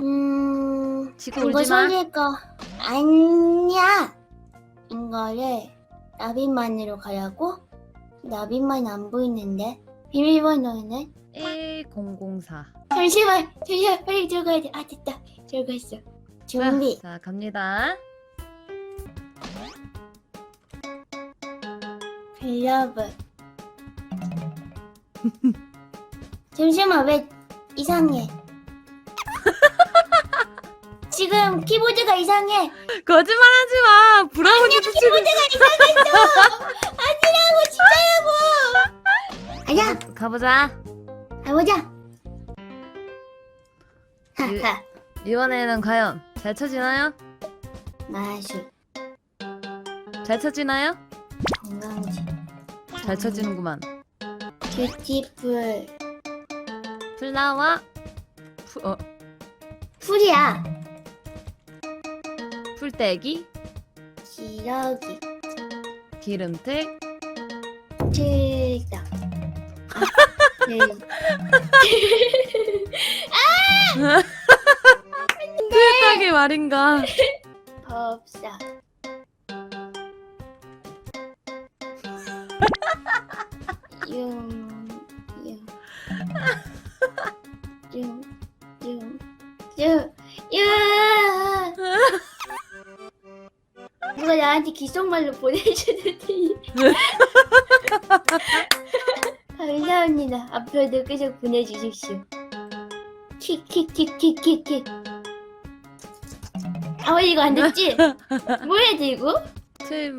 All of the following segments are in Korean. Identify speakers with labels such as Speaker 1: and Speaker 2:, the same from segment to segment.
Speaker 1: 음,
Speaker 2: 지금
Speaker 1: 이거
Speaker 2: 울지 마.
Speaker 1: sol릴 거 아니야. 이거를 나비만으로 가라고? 나비만 안 보이는데 비밀번호는?
Speaker 2: 1004.
Speaker 1: 잠시만, 잠시만, 빨리 들어가야 돼. 아 됐다, 들어갔어. 준비.
Speaker 2: 자, 갑니다.
Speaker 1: 글러브. 잠시만 왜 이상해? 지금 키보드가 이상해.
Speaker 2: 거짓말하지 마. 브라우니 지금
Speaker 1: 키보드가 이상했어. 아니라고 진짜라고. 아니야.
Speaker 2: 가보자.
Speaker 1: 가보자.
Speaker 2: 이-
Speaker 1: 하하.
Speaker 2: 이번에는 과연 잘 쳐지나요?
Speaker 1: 마술
Speaker 2: 잘 쳐지나요?
Speaker 1: 건강지
Speaker 2: 잘 쳐지는구만.
Speaker 1: 뷰티풀
Speaker 2: 플라와 푸, 어,
Speaker 1: 풀이야.
Speaker 2: 풀떼기,
Speaker 1: 기러기 틀다. 네.
Speaker 2: 풀떼기 말인가?
Speaker 1: 법사. 융, 융. 융, 나한테 기속말로 보내주는데. 감사합니다. 앞으로도 계속 보내주십시오. 킥킥킥킥킥킥. 아, 이거 안 됐지? 뭐야, 돼, 이거?
Speaker 2: 틀,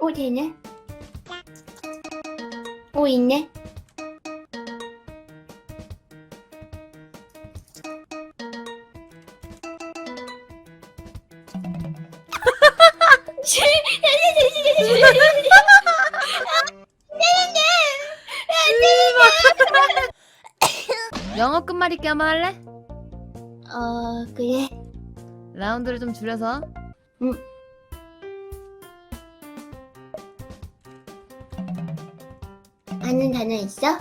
Speaker 1: 오, 되네. 오, 있네.
Speaker 2: 영어 끝말 잇기 한번 할래?
Speaker 1: 어, 그래.
Speaker 2: 라운드를 좀 줄여서.
Speaker 1: 아는 단어 있어?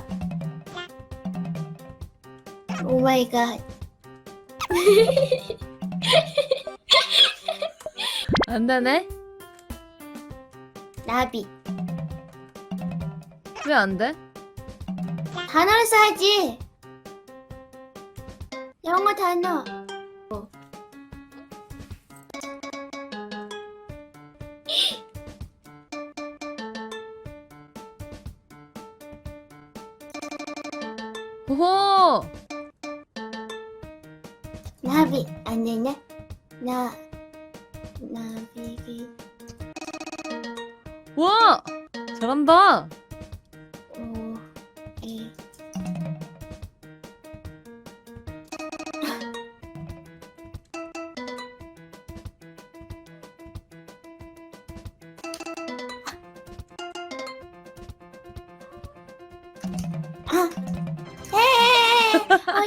Speaker 1: 오 마이 갓.
Speaker 2: 안 되네?
Speaker 1: 나비.
Speaker 2: 왜 안 돼?
Speaker 1: 단어를 써야지. 영어 단어.
Speaker 2: 호호!
Speaker 1: 나비. 안 되네. 나, 나비기.
Speaker 2: 와! 잘한다!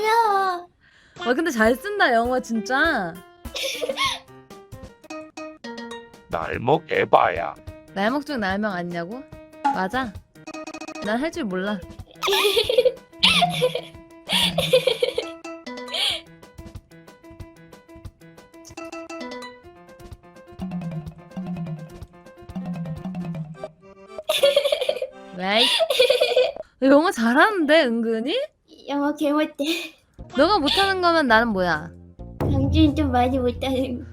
Speaker 1: 어려워.
Speaker 2: 와, 근데 잘 쓴다, 영어 진짜.
Speaker 3: 날먹 에바야.
Speaker 2: 날먹 중 날명 아니냐고? 맞아. 난 할 줄 몰라. 왜? 너 영어 잘하는데 은근히?
Speaker 1: 영어 개 못해.
Speaker 2: 너가 못하는 거면 나는 뭐야?
Speaker 1: 강준이 좀 많이 못하는. 거.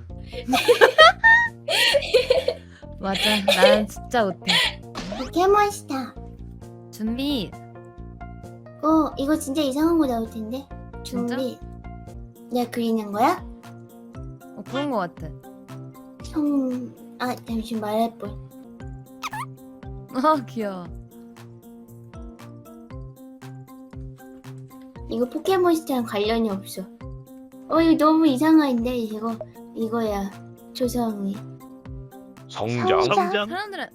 Speaker 2: 맞아. 나는 진짜 못해.
Speaker 1: 포켓몬스터.
Speaker 2: 준비.
Speaker 1: 어, 이거 진짜 이상한 거 나올 텐데. 준비. 내가 그리는 거야?
Speaker 2: 어, 그런 거 같아.
Speaker 1: 성, 아, 잠시 말할 뻔.
Speaker 2: 어 귀여워.
Speaker 1: 이거 포켓몬스터랑 관련이 없어. 어, 이거 너무 이상한데, 이거, 이거야. 조성이.
Speaker 3: 성장.
Speaker 1: 성장.
Speaker 2: 사람들은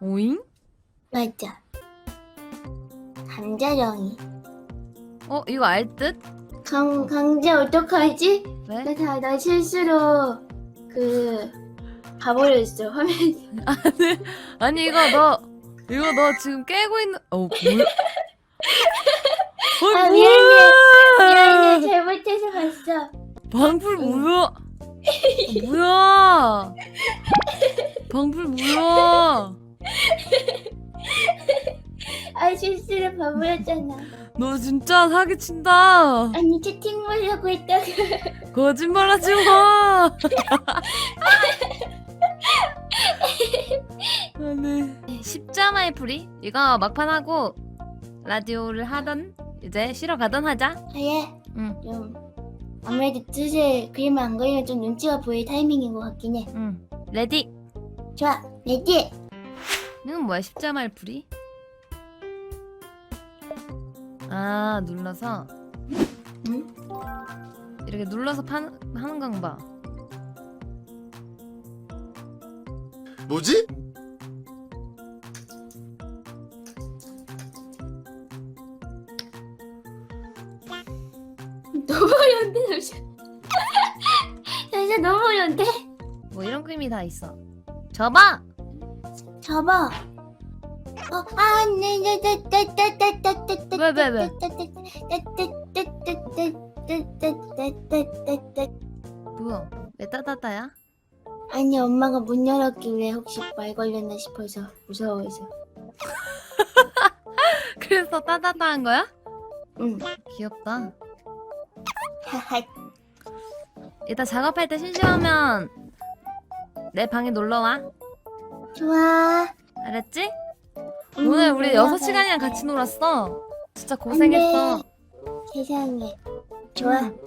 Speaker 2: 오잉?
Speaker 1: 맞아. 감자령이.
Speaker 2: 어 이거 알 듯?
Speaker 1: 강, 강자 어떡하지?
Speaker 2: 왜?
Speaker 1: 나 다, 나 실수로, 그, 가버렸어. 화면.
Speaker 2: 아니 이거 너 이거 너 지금 깨고 있는 어 뭐야? 어
Speaker 1: 아,
Speaker 2: 뭐야?
Speaker 1: 미안해. 미안해. 잘못해서 봤어.
Speaker 2: 방풀 뭐야? 어, 뭐야? 방풀 뭐야?
Speaker 1: 아 실수로 봐버렸잖아.
Speaker 2: 너 진짜 사기친다.
Speaker 1: 아니 채팅 보려고 했다가
Speaker 2: 거짓말하지 마. 아니 십자마의 풀이 이거 막판 하고 라디오를 하던 이제 쉬러 가던 하자.
Speaker 1: 아 예
Speaker 2: 응,
Speaker 1: 좀 아무래도 뜻을 그림 안 그리면 좀 눈치가 보일 타이밍인 것 같긴 해.
Speaker 2: 응. 레디.
Speaker 1: 좋아, 레디.
Speaker 2: 이건 뭐야 십자마의 풀이? 아 눌러서
Speaker 1: 응?
Speaker 2: 이렇게 눌러서 판, 하는 건가?
Speaker 4: 뭐지?
Speaker 1: 너무 어려운데 잠시만. 잠시만 너무 어려운데.
Speaker 2: 뭐 이런 그림이 다 있어. 접어.
Speaker 1: 잡아. 어, 아, 네, 네, 네, 네, 네, 네, 네, 네, 네,
Speaker 2: 왜, 왜, 왜?
Speaker 1: 네, 네, 네, 네, 네, 네, 네, 네, 네, 네, 네, 네, 네.
Speaker 2: 뭐야? 왜 따따따야?
Speaker 1: 아니 엄마가 문 열었길래 혹시 말 걸렸나 싶어서 무서워해서.
Speaker 2: 그래서 따따따한 거야?
Speaker 1: 응.
Speaker 2: 귀엽다. 이따 작업할 때 심심하면 내 방에 놀러 와.
Speaker 1: 좋아.
Speaker 2: 알았지?
Speaker 1: 음,
Speaker 2: 오늘 우리 6시간이나
Speaker 1: 돼.
Speaker 2: 같이 놀았어. 진짜
Speaker 1: 안
Speaker 2: 고생했어.
Speaker 1: 돼. 세상에. 좋아.
Speaker 2: 응.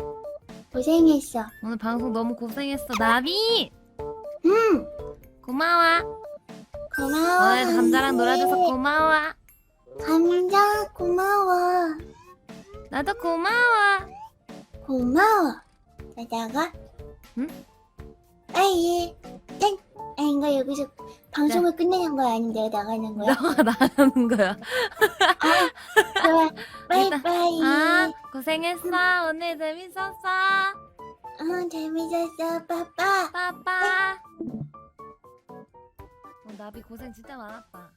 Speaker 1: 고생했어.
Speaker 2: 오늘 방송 너무 고생했어. 나비!
Speaker 1: 음.
Speaker 2: 고마워.
Speaker 1: 고마워.
Speaker 2: 오늘 감자랑 놀아줘서. 고마워.
Speaker 1: 감자 고마워.
Speaker 2: 나도 고마워.
Speaker 1: 고마워. 자다가.
Speaker 2: 응?
Speaker 1: 아예. 땡. 아 이거 여기서 방송을
Speaker 2: 네.
Speaker 1: 끝내는 거 아닌데 나가는 거야?
Speaker 2: 너가 나가는 거야.
Speaker 1: 아, 좋아. 바이바이.
Speaker 2: 아, 고생했어. 오늘 재밌었어.
Speaker 1: 어, 재밌었어. 빠빠.
Speaker 2: 빠빠. 어, 나비 고생 진짜 많았다.